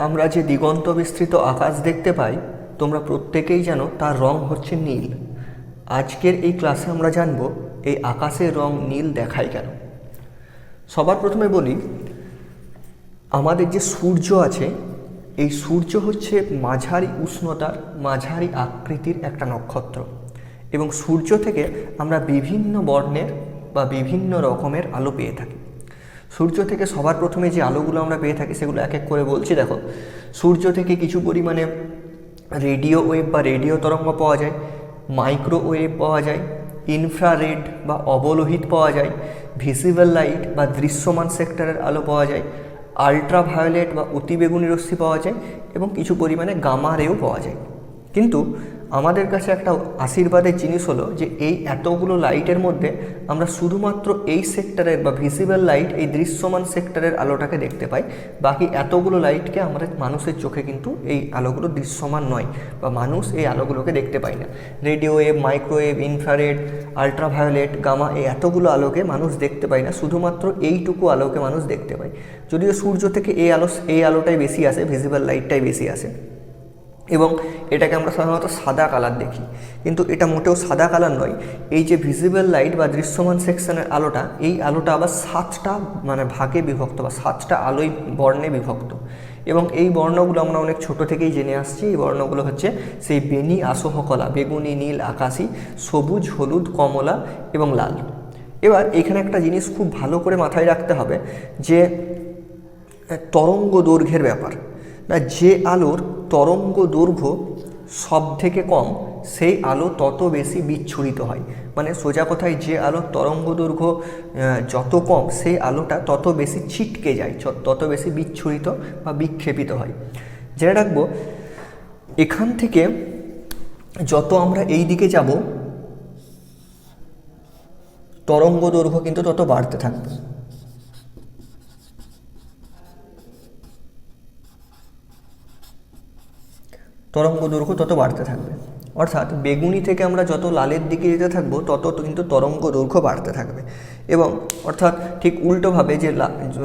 আমরা যে দিগন্ত বিস্তৃত আকাশ দেখতে পাই, তোমরা প্রত্যেকেই জানো তার রং হচ্ছে নীল। আজকের এই ক্লাসে আমরা জানব এই আকাশের রং নীল দেখায় কেন। সবার প্রথমে বলি, আমাদের যে সূর্য আছে, এই সূর্য হচ্ছে মাঝারি উষ্ণতার মাঝারি আকৃতির একটা নক্ষত্র। এবং সূর্য থেকে আমরা বিভিন্ন বর্ণের বা বিভিন্ন রকমের আলো পেয়ে থাকি। সূর্য থেকে সবার প্রথমে যে আলোগুলো আমরা পেয়ে থাকি সেগুলো এক এক করে বলছি, দেখো। সূর্য থেকে কিছু পরিমাণে রেডিও ওয়েভ বা রেডিও তরঙ্গ পাওয়া যায় মাইক্রোওয়েভ পাওয়া যায়, ইনফ্রারেড বা অবলোহিত পাওয়া যায়, ভিসিবল লাইট বা দৃশ্যমান সেক্টরের আলো পাওয়া যায় আলট্রা ভায়োলেট বা অতিবেগুনি রশ্মি পাওয়া যায় এবং কিছু পরিমাণে গামা রেও পাওয়া যায়। কিন্তু আমাদের কাছে একটা আশীর্বাদের জিনিস হলো যে এই এতগুলো লাইটের মধ্যে আমরা শুধুমাত্র এই সেক্টরের বা ভিজিবল লাইট এই দৃশ্যমান সেক্টরের আলোটাকে দেখতে পাই। বাকি এতগুলো লাইটকে আমাদের মানুষের চোখে কিন্তু এই আলোগুলো দৃশ্যমান নয় বা মানুষ এই আলোগুলোকে দেখতে পায় না। Radio wave microwave infrared ultraviolet gamma এই এতগুলো আলোকে মানুষ দেখতে পায় না, শুধুমাত্র এইটুকু আলোকে মানুষ দেখতে পায়। যদিও সূর্য থেকে এই আলো, এই আলোটাই বেশি আসে ভিজিবল লাইটটাই বেশি আসে। এবং এটাকে আমরা সাধারণত সাদা কালার দেখি। কিন্তু এটা মোটেও সাদা কালার নয়। এই যে ভিজিবল লাইট বা দৃশ্যমান সেকশনের আলোটা, এই আলোটা আবার সাতটা মানে ভাগে বিভক্ত বা সাতটা আলোয় বর্ণে বিভক্ত। এবং এই বর্ণগুলো আমরা অনেক ছোট থেকেই জেনে আসছি। এই বর্ণগুলো হচ্ছে সেই বেনি আসহকলা, বেগুনি, নীল, আকাশি, সবুজ, হলুদ, কমলা এবং লাল। এবার এখানে একটা জিনিস খুব ভালো করে মাথায় রাখতে হবে যে তরঙ্গ দৈর্ঘ্যের ব্যাপার। যে আলোর তরঙ্গ দৈর্ঘ্য সব থেকে কম, সেই আলো তত বেশি বিচ্ছুরিত হয়। মানে সোজা কথায় যে আলোর তরঙ্গ দৈর্ঘ্য যত কম, সেই আলোটা তত বেশি ছিটকে যায় তত বেশি বিচ্ছুরিত বা বিক্ষেপিত হয়। জেনে রাখব, এখান থেকে যত আমরা এই দিকে যাব, তরঙ্গ দৈর্ঘ্য কিন্তু তত বাড়তে থাকবে। তরঙ্গ দৈর্ঘ্য তত বাড়তে থাকবে। অর্থাৎ বেগুনি থেকে আমরা যত লালের দিকে যেতে থাকব, তত কিন্তু তরঙ্গ দৈর্ঘ্য বাড়তে থাকবে। এবং অর্থাৎ ঠিক উল্টোভাবে যে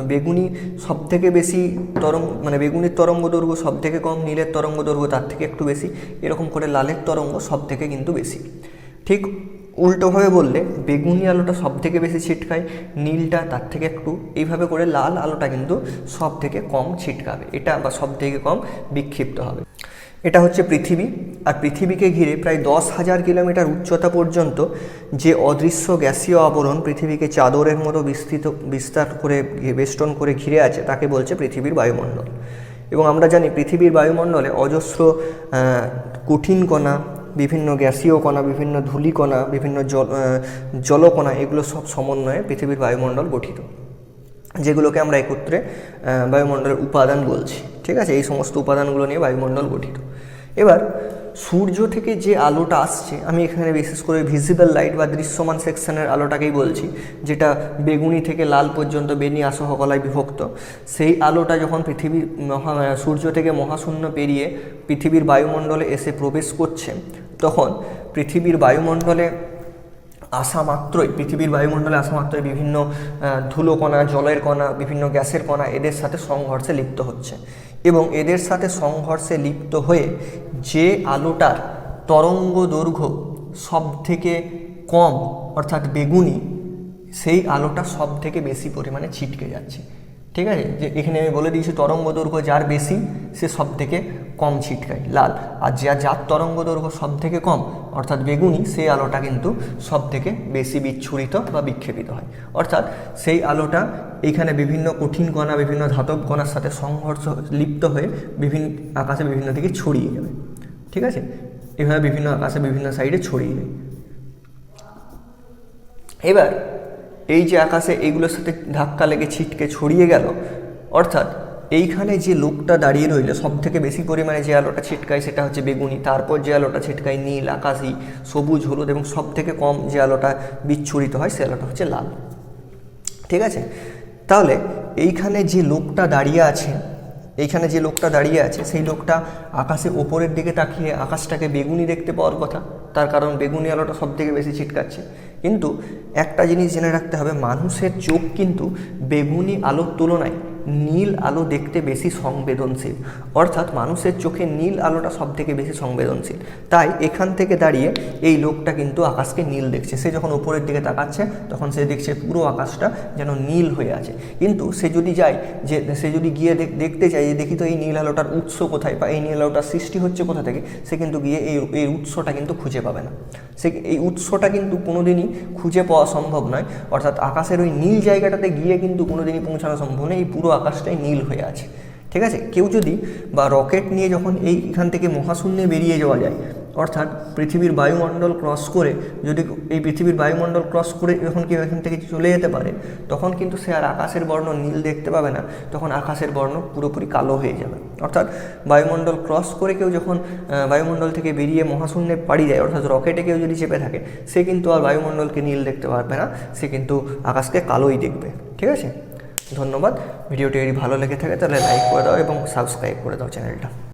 বেগুনি সব থেকে বেশি তরঙ্গ মানে বেগুনির তরঙ্গ দৈর্ঘ্য সব থেকে কম, নীলের তরঙ্গ দৈর্ঘ্য তার থেকে একটু বেশি, এরকম করে লালের তরঙ্গ সব থেকে কিন্তু বেশি। ঠিক উল্টোভাবে বললে বেগুনি আলোটা সব থেকে বেশি ছিটকায়, নীলটা তার থেকে একটু, এইভাবে করে লাল আলোটা কিন্তু সব থেকে কম ছিটকাবে। এটা বা সব থেকে কম বিক্ষিপ্ত হবে। এটা হচ্ছে পৃথিবী। আর পৃথিবীকে ঘিরে প্রায় দশ হাজার কিলোমিটার উচ্চতা পর্যন্ত যে অদৃশ্য গ্যাসীয় আবরণ পৃথিবীকে চাদরের মতো বিস্তৃত, বিস্তার করে বেষ্টন করে ঘিরে আছে, তাকে বলছে পৃথিবীর বায়ুমণ্ডল। এবং আমরা জানি পৃথিবীর বায়ুমণ্ডলে অজস্র কঠিন কণা, বিভিন্ন গ্যাসীয় কণা, বিভিন্ন ধূলিকণা বিভিন্ন জল জলকণা, এগুলো সব সমন্বয়ে পৃথিবীর বায়ুমণ্ডল গঠিত, যেগুলোকে আমরা একত্রে বায়ুমণ্ডলের উপাদান বলছি। ঠিক আছে? এই সমস্ত উপাদানগুলো নিয়ে বায়ুমণ্ডল গঠিত। এবার সূর্য থেকে যে আলোটা আসছে আমি এখানে বিশেষ করে ভিজিবল লাইট বা দৃশ্যমান সেকশনের আলোটাকেই বলছি যেটা বেগুনি থেকে লাল পর্যন্ত বেনি আসহকলায় বিভক্ত। সেই আলোটা যখন পৃথিবীর মহা সূর্য থেকে মহাশূন্য পেরিয়ে পৃথিবীর বায়ুমণ্ডলে এসে প্রবেশ করছে তখন পৃথিবীর বায়ুমণ্ডলে আসা মাত্রই পৃথিবীর বায়ুমণ্ডলে আসা মাত্রই বিভিন্ন আহ, ধুলো কণা জলের কণা বিভিন্ন গ্যাসের কণা এদের সাথে সংঘর্ষে লিপ্ত হচ্ছে। এবং এদের সাথে সংঘর্ষে লিপ্ত হয়ে যে আলোটার তরঙ্গ দৈর্ঘ্য সব থেকে কম, অর্থাৎ বেগুনি, সেই আলোটা সব থেকে বেশি পরিমাণে ছিটকে যাচ্ছে। ঠিক আছে? যে এখানে আমি বলে দিয়েছি তরঙ্গ দৈর্ঘ্য যার বেশি, সে সব থেকে কম ছিটকায়, লাল। আর যা, যার তরঙ্গ দৈর্ঘ্য সব থেকে কম, অর্থাৎ বেগুনি, সেই আলোটা কিন্তু সব থেকে বেশি বিচ্ছুরিত বা বিক্ষেপিত হয়। অর্থাৎ সেই আলোটা এইখানে বিভিন্ন কঠিন কণা, বিভিন্ন ধাতব কণার সাথে সংঘর্ষ লিপ্ত হয়ে বিভিন্ন আকাশে বিভিন্ন দিকে ছড়িয়ে যাবে। ঠিক আছে? এভাবে বিভিন্ন আকাশে বিভিন্ন সাইডে ছড়িয়ে যায়। এবার এই যে আকাশে এইগুলোর সাথে ধাক্কা লেগে ছিটকে ছড়িয়ে গেল, অর্থাৎ এইখানে যে লোকটা দাঁড়িয়ে রইল সব থেকে বেশি পরিমাণে যে আলোটা ছিটকায় সেটা হচ্ছে বেগুনি। তারপর যে আলোটা ছিটকায় নীল, আকাশি, সবুজ, হলুদ এবং সব থেকে কম যে আলোটা বিচ্ছুরিত হয় সে আলোটা হচ্ছে লাল। ঠিক আছে? তাহলে এইখানে যে লোকটা দাঁড়িয়ে আছে এইখানে যে লোকটা দাঁড়িয়ে আছে, সেই লোকটা আকাশে ওপরের দিকে তাকিয়ে আকাশটাকে বেগুনি দেখতে পাওয়ার কথা। তার কারণ বেগুনি আলোটা সব থেকে বেশি ছিটকাচ্ছে। কিন্তু একটা জিনিস জেনে রাখতে হবে, মানুষের চোখ কিন্তু বেগুনি আলোর তুলনায় নীল আলো দেখতে বেশি সংবেদনশীল। অর্থাৎ মানুষের চোখে নীল আলোটা সব থেকে বেশি সংবেদনশীল। তাই এখান থেকে দাঁড়িয়ে এই লোকটা কিন্তু আকাশকে নীল দেখছে। সে যখন উপরের দিকে তাকাচ্ছে, তখন সে দেখছে পুরো আকাশটা যেন নীল হয়ে আছে। কিন্তু সে যদি যায়, যে সে যদি গিয়ে দেখ- দেখতে চায় যে দেখি তো এই নীল আলোটার উৎস কোথায় বা এই নীল আলোটার সৃষ্টি হচ্ছে কোথা থেকে, সে কিন্তু গিয়ে এই এই উৎসটা কিন্তু খুঁজে পাবে না। সে এই উৎসটা কিন্তু কোনোদিনই খুঁজে পাওয়া সম্ভব নয়। অর্থাৎ আকাশের ওই নীল জায়গাটাতে গিয়ে কিন্তু কোনোদিনই পৌঁছানো সম্ভব নয়। এই পুরো আকাশটাই নীল হয়ে আছে, ঠিক আছে? কেউ যদি বা রকেট নিয়ে যখন এই এখান থেকে মহাশূন্যে বেরিয়ে যাওয়া যায়, অর্থাৎ পৃথিবীর বায়ুমণ্ডল ক্রস করে, যদি এই পৃথিবীর বায়ুমণ্ডল ক্রস করে যখন কেউ এখান থেকে চলে যেতে পারে, তখন কিন্তু সে আর আকাশের বর্ণ নীল দেখতে পাবে না, তখন আকাশের বর্ণ পুরোপুরি কালো হয়ে যাবে। অর্থাৎ বায়ুমণ্ডল ক্রস করে কেউ যখন বায়ুমণ্ডল থেকে বেরিয়ে মহাশূন্যে পাড়ি যায় অর্থাৎ রকেটে কেউ যদি চেপে থাকে, সে কিন্তু আর বায়ুমণ্ডলকে নীল দেখতে পারবে না, সে কিন্তু আকাশকে কালোই দেখবে, ঠিক আছে? ধন্যবাদ। ভিডিওটি যদি ভালো লেগে থাকে, তাহলে লাইক করে দাও এবং সাবস্ক্রাইব করে দাও চ্যানেলটা।